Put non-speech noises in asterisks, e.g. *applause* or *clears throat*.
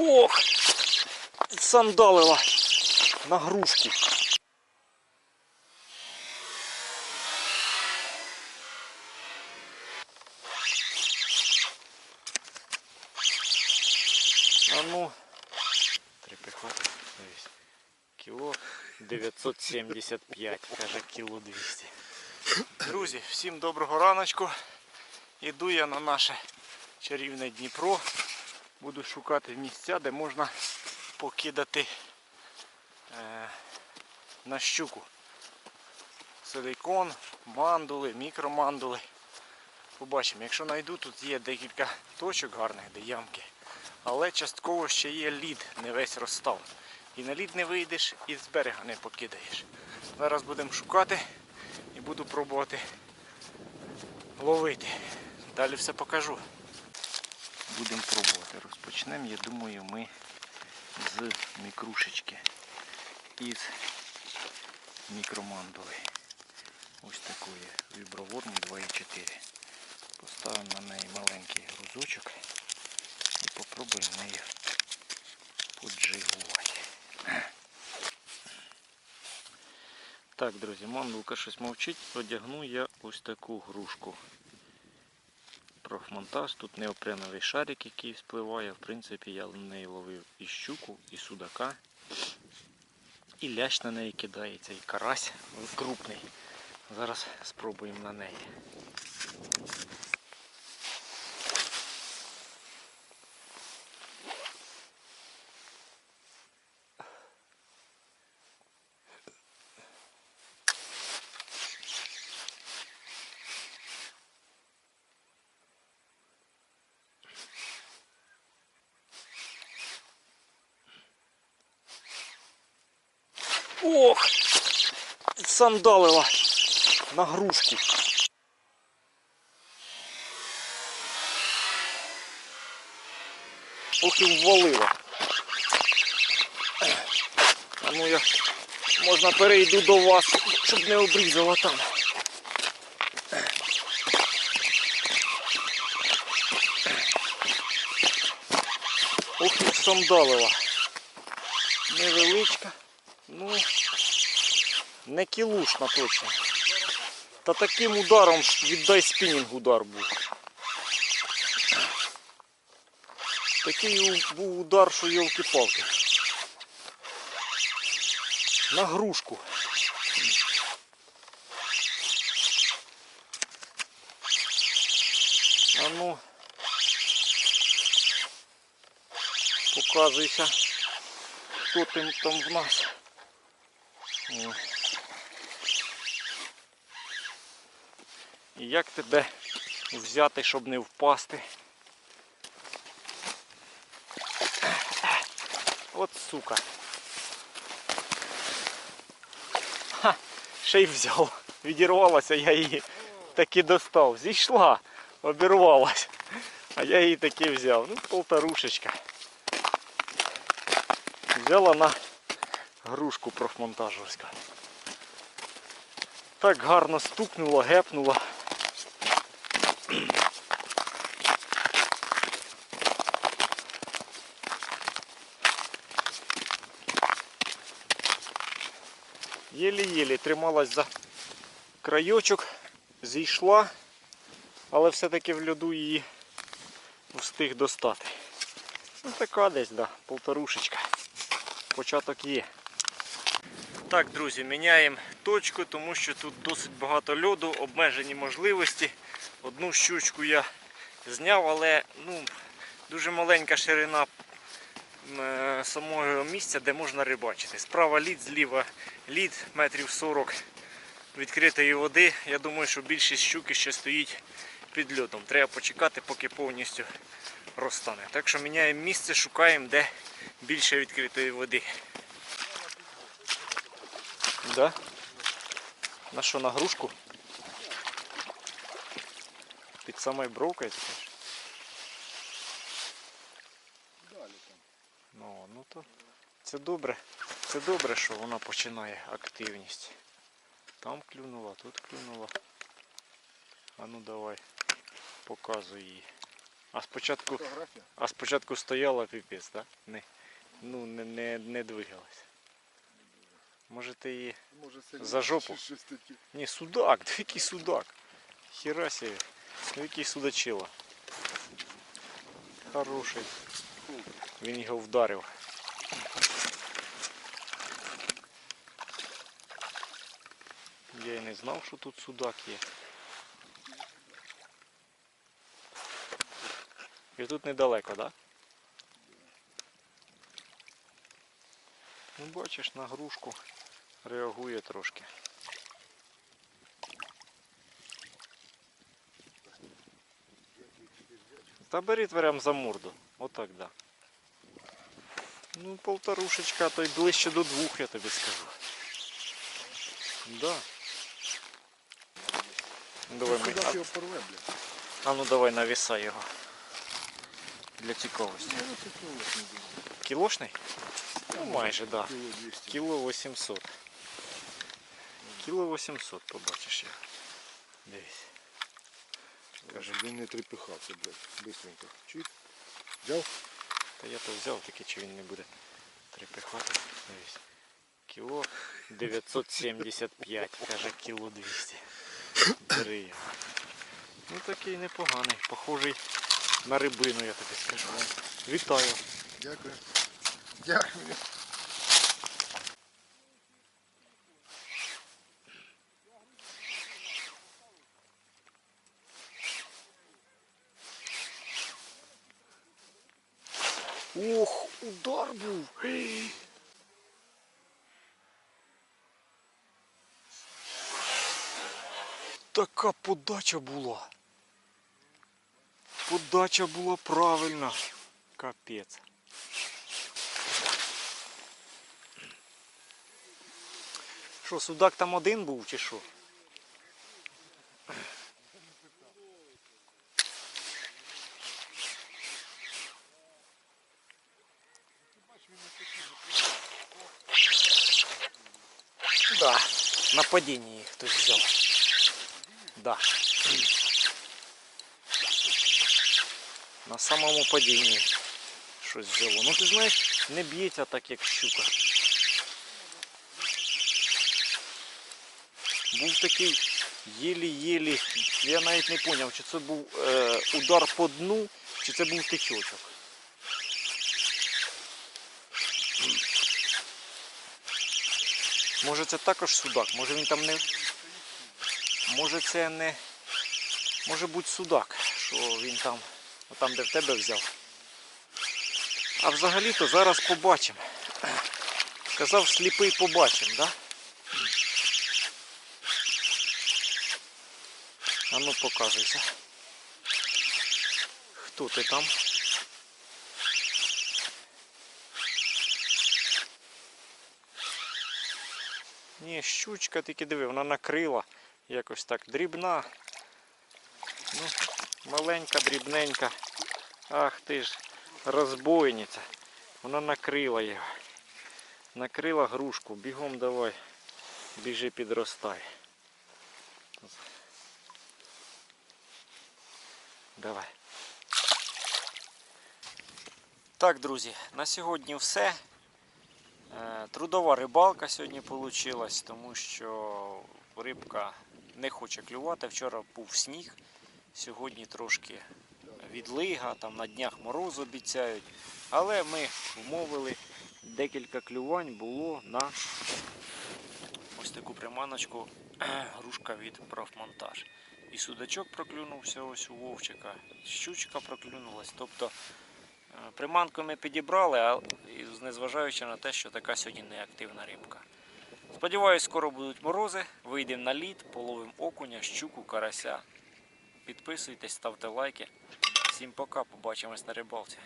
Ох! Сандалила на грушку. А ну, трепихоти, дивись. Кіло 975, каже кіло 200. Друзі, всім доброго раночку. Іду я на наше чарівне Дніпро. Буду шукати місця, де можна покидати е, на щуку. Силикон, мандули, мікромандули. Побачимо, якщо знайду, тут є декілька точок гарних, де ямки. Але частково ще є лід, не весь розстав. І на лід не вийдеш, і з берега не покидаєш. Зараз будемо шукати і буду пробувати ловити. Далі все покажу. Будемо пробувати. Розпочнемо, я думаю, ми з мікрушечки. Із мікромандули. Ось такої віброворні 2,4. Поставимо на неї маленький грузочок і попробуємо нею поджигувати. Так, друзі, мандулка щось мовчить, одягну я ось таку грушку. Профмонтаж, тут неопреновий шарик, який спливає. В принципі, я на неї ловив і щуку, і судака. І лящ на неї кидається, і карась крупний. Зараз спробуємо на неї. Ох! Сандалила на грушку. І ввалила. А ну я можна перейду до вас, щоб не обрізала там. Ох сандалила. Невеличка. Ну, не кілушна точно. Та таким ударом віддай спінінг удар був. Такий був удар, що йолки-палки. На грушку. А ну. Показуйся, хто там в нас. І як тебе взяти, щоб не впасти? От сука. Ха, ще й взяв. Відірвалася, я її таки достав. Зійшла, обірвалась. А я її таки взяв. Ну, полторушечка. Взяла на грушку профмонтажерська. Так гарно стукнула, гепнула. Єлі-єлі трималась за крайочок, зійшла, але все-таки в льоду її встиг достати. Ну така десь, да, полторушечка. Початок є. Так, друзі, міняємо точку, тому що тут досить багато льоду, обмежені можливості. Одну щучку я зняв, але ну, дуже маленька ширина самого місця, де можна рибачити. Справа лід, зліва лід, метрів 40 відкритої води. Я думаю, що більшість щуки ще стоїть під льодом. Треба почекати, поки повністю розтане. Так що міняємо місце, шукаємо, де більше відкритої води. Да? На що, на грушку? Під самою бровкою ти кажеш? Ну, ну то це добре. Це добре, що вона починає активність. Там клюнула, тут клюнула. А ну давай, показуй її. А спочатку, а спочатку стояла піпець, так? Не, ну, не, не, не двигалась. Може ти її. Може За жопу? щось таке. Ні, судак, *laughs* який судак. Хіра себе. Диви який судачила. Хороший. Він його вдарив. Я й не знав, що тут судак є. І тут недалеко, так? Да? Ну бачиш, на грушку реагує трошки. Та бери прям за морду. Отак, да. Ну, полторушечка, то й ближче до двох, я тобі скажу. Да. Ну, Давай ми. Його порве, блядь? а ну давай навісай його. Для цікавості. Ну, це кіло, не. Кілошний? Ну майже, так. Да. Кіло 200. Кіло 800. Кіло 800 побачиш його. Дивись. Каже, він не трепихався, блядь. Бистренько. Чик. Взяв? Та я то взяв, таки чи він не буде трепихати. Дивись. Кіло 975, каже кіло 200. Бери. Ну такий непоганий, похожий на рибину, я тобі скажу. Вітаю. Дякую. Дякую. Ох, удар був. Така подача була. Подача була правильна. Капець. Що, судак там один був чи що? Да, на падінні їх хтось взяв. Да. На самому падінні щось взяло. Ну ти знаєш, не б'ється так, як щука. Був такий єлі-єлі, я навіть не зрозумів, чи це був е, удар по дну, чи це був тичочок. Може це також судак, може він там не. Може це не. Може бути судак, що він там, там де в тебе взяв. А взагалі-то зараз побачимо. Казав сліпий побачимо, да? А ну показуйся. Хто ти там? Ні, щучка тільки диви, вона накрила. Якось так дрібна. Ну, маленька, дрібненька. Ах ти ж, розбойниця. Вона накрила його. Накрила грушку. Бігом давай. Біжи підростай. Давай. Так, друзі, на сьогодні все. Е, Трудова рибалка сьогодні вийшла, тому що рибка не хоче клювати. Вчора був сніг, сьогодні трошки відлига, там на днях мороз обіцяють. Але ми вмовили, декілька клювань було на ось таку приманочку *clears throat* грушка від профмонтаж. І судачок проклюнувся ось у вовчика, щучка проклюнулась. Тобто Е, Приманку ми підібрали, незважаючи на те, що така сьогодні неактивна рибка. Сподіваюсь, скоро будуть морози, вийдемо на лід, половимо окуня, щуку, карася. Підписуйтесь, ставте лайки. Всім пока, побачимось на рибалці.